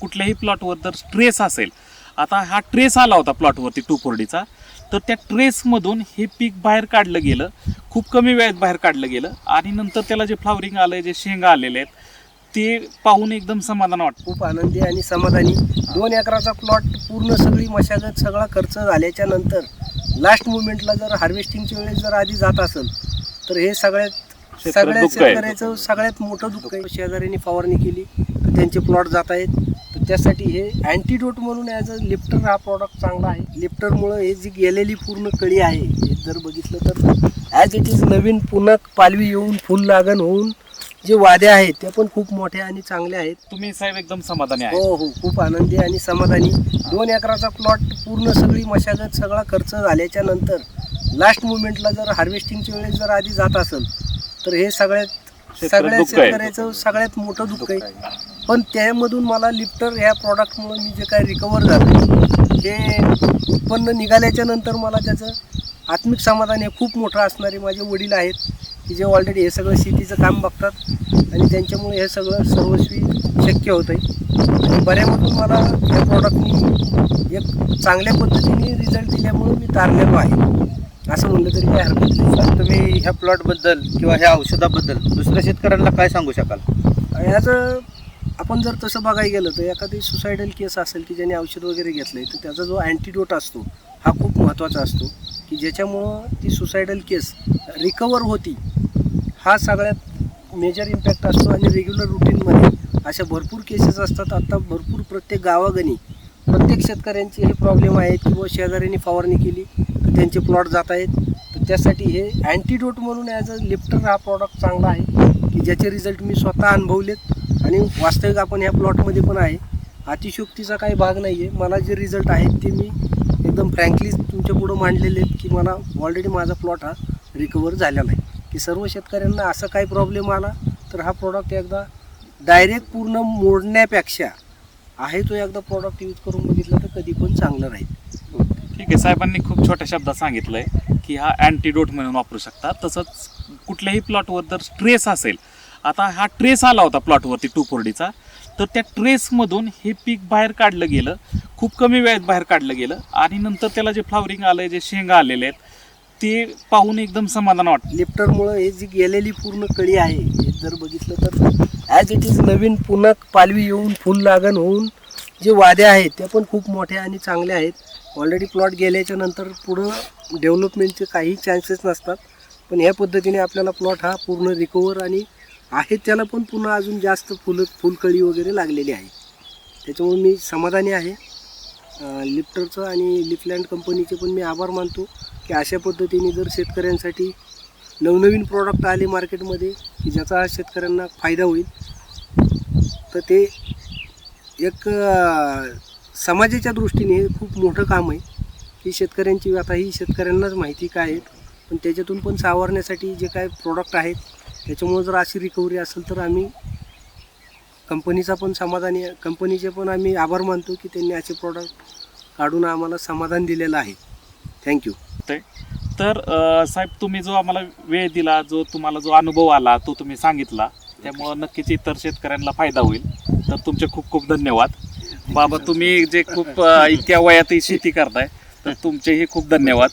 कुठल्याही प्लॉटवर जर ट्रेस असेल आता हा ट्रेस आला होता प्लॉटवरती टू फोर्डीचा तर त्या ट्रेसमधून हे पीक बाहेर काढलं गेलं खूप कमी वेळेत बाहेर काढलं गेलं आणि नंतर त्याला जे फ्लावरिंग आलं जे शेंगा आलेले आहेत ते पाहून एकदम समाधान वाटतं. खूप आनंदी आणि समाधानी. दोन एकराचा प्लॉट पूर्ण सगळी मशागत सगळा खर्च झाल्याच्यानंतर लास्ट मुमेंटला जर हार्वेस्टिंगच्या वेळेस जर आधी जात असेल तर हे सगळ्यात सगळ्यात. शेतकऱ्याचं सगळ्यात मोठं दुःख आहे. शेजाऱ्यांनी फवारणी केली तर त्यांचे प्लॉट जात आहेत. त्यासाठी हे अँटीडोट म्हणून ॲज अ लिफ्टर हा प्रॉडक्ट चांगला आहे. लिफ्टरमुळं हे जी गेलेली पूर्ण कळी आहे हे जर बघितलं तर ॲज इट इज नवीन पुन्हा पालवी येऊन फुल लागण होऊन जे वाद्या आहेत त्या पण खूप मोठ्या आणि चांगल्या आहेत. तुम्ही साहेब एकदम समाधानी आहे. हो हो खूप आनंदी आणि समाधानी. दोन एकराचा प्लॉट पूर्ण सगळी मशागत सगळा खर्च झाल्याच्यानंतर लास्ट मुमेंटला जर हार्वेस्टिंगच्या वेळेस जर आधी जात असेल तर हे सगळ्यात आहे. शेतकऱ्याचं सगळ्यात मोठं दुःख आहे. पण त्यामधून मला लिफ्टर ह्या प्रॉडक्टमुळे मी जे काय रिकवर झालं हे उत्पन्न निघाल्याच्या नंतर मला त्याचं आत्मिक समाधान हे खूप मोठं असणारे माझे वडील आहेत की जे ऑलरेडी हे सगळं शेतीचं काम बघतात आणि त्यांच्यामुळे हे सगळं सर्वस्वी शक्य होतं आहे आणि बऱ्यामधून मला या प्रॉडक्टनी एक चांगल्या पद्धतीने रिझल्ट दिल्यामुळे मी तारलेलो आहे. असं म्हणलं तरी काय हरकत नाही. सर तुम्ही ह्या प्लॉटबद्दल किंवा ह्या औषधाबद्दल दुसऱ्या शेतकऱ्यांना काय सांगू शकाल? ह्याचं आपण जर तसं बघायला गेलं तर एखादी सुसायडल केस असेल की ज्याने औषध वगैरे घेतलं आहे तर त्याचा जो अँटीडोट असतो हा खूप महत्त्वाचा असतो. की ज्याच्यामुळं ती सुसायडल केस रिकवर होती हा सगळ्यात मेजर इम्पॅक्ट असतो आणि रेग्युलर रुटीनमध्ये अशा भरपूर केसेस असतात. आत्ता भरपूर प्रत्येक गावागणी प्रत्येक शेतकऱ्यांचे हे प्रॉब्लेम आहेत किंवा शेजाऱ्यांनी फवारणी केली तर त्यांचे प्लॉट जात आहेत. तर त्यासाठी हे अँटीडोट म्हणून ॲज अ लिफ्टर हा प्रॉडक्ट चांगला आहे की ज्याचे रिझल्ट मी स्वतः अनुभवलेत. आणि वास्तविक आपण ह्या प्लॉटमध्ये पण आहे. अतिशोक्तीचा काही भाग नाही आहे मला जे रिझल्ट आहेत ते मी एकदम फ्रँकली तुमच्या पुढं मांडलेले आहेत की मला ऑलरेडी माझा प्लॉट हा रिकवर झालेला आहे की सर्व शेतकऱ्यांना असा काही प्रॉब्लेम आला तर हा प्रॉडक्ट एकदा डायरेक्ट पूर्ण मोडण्यापेक्षा आहे तो एकदा प्रॉडक्ट यूज करून बघितलं तर कधी पण चांगलं राहील. ठीक आहे. साहेबांनी खूप छोट्या शब्दात सांगितलंय की हा अँटीडोट म्हणून वापरू शकता. तसंच कुठल्याही प्लॉटवर जर स्ट्रेस असेल आता हा ट्रेस आला होता प्लॉटवरती टू फोर्डीचा तर त्या ट्रेसमधून हे पीक बाहेर काढलं गेलं. खूप कमी वेळेत बाहेर काढलं गेलं. आणि नंतर त्याला जे फ्लावरिंग आलं जे शेंगा आलेले आहेत ते पाहून एकदम समाधान वाटतं लिफ्टरमुळं हे जी गेलेली पूर्ण कळी आहे हे जर बघितलं तर ॲज इट इज नवीन पुन्हा पालवी येऊन फुल लागण होऊन जे वाद्या आहेत त्या पण खूप मोठ्या आणि चांगल्या आहेत. ऑलरेडी प्लॉट गेल्याच्यानंतर पुढं डेव्हलपमेंटचे काही चान्सेस नसतात. पण ह्या पद्धतीने आपल्याला प्लॉट हा पूर्ण रिकवर आणि आहे त्याला पण पुन्हा अजून जास्त फुलं फुलकळी वगैरे लागलेली आहे. त्याच्यामुळे मी समाधानी आहे. लिफ्टरचं आणि लिफलँड कंपनीचे पण मी आभार मानतो की अशा पद्धतीने जर शेतकऱ्यांसाठी नवनवीन प्रॉडक्ट आले मार्केटमध्ये की ज्याचा शेतकऱ्यांना फायदा होईल तर ते एक समाजाच्या दृष्टीने हे खूप मोठं काम आहे. की शेतकऱ्यांची आता ही शेतकऱ्यांनाच माहिती काय आहे पण त्याच्यातून पण सावरण्यासाठी जे काय प्रोडक्ट आहेत त्याच्यामुळे जर अशी रिकव्हरी असेल तर आम्ही कंपनीचा पण समाधानी कंपनीचे पण आम्ही आभार मानतो की त्यांनी असे प्रॉडक्ट काढून आम्हाला समाधान दिलेलं आहे. थँक्यू तर साहेब तुम्ही जो आम्हाला वेळ दिला जो तुम्हाला जो अनुभव आला तो तुम्ही सांगितला त्यामुळं नक्कीच इतर शेतकऱ्यांना फायदा होईल. तर तुमचे खूप खूप धन्यवाद. बाबा तुम्ही जे खूप इतक्या वयातही शेती करताय तर तुमचेही खूप धन्यवाद.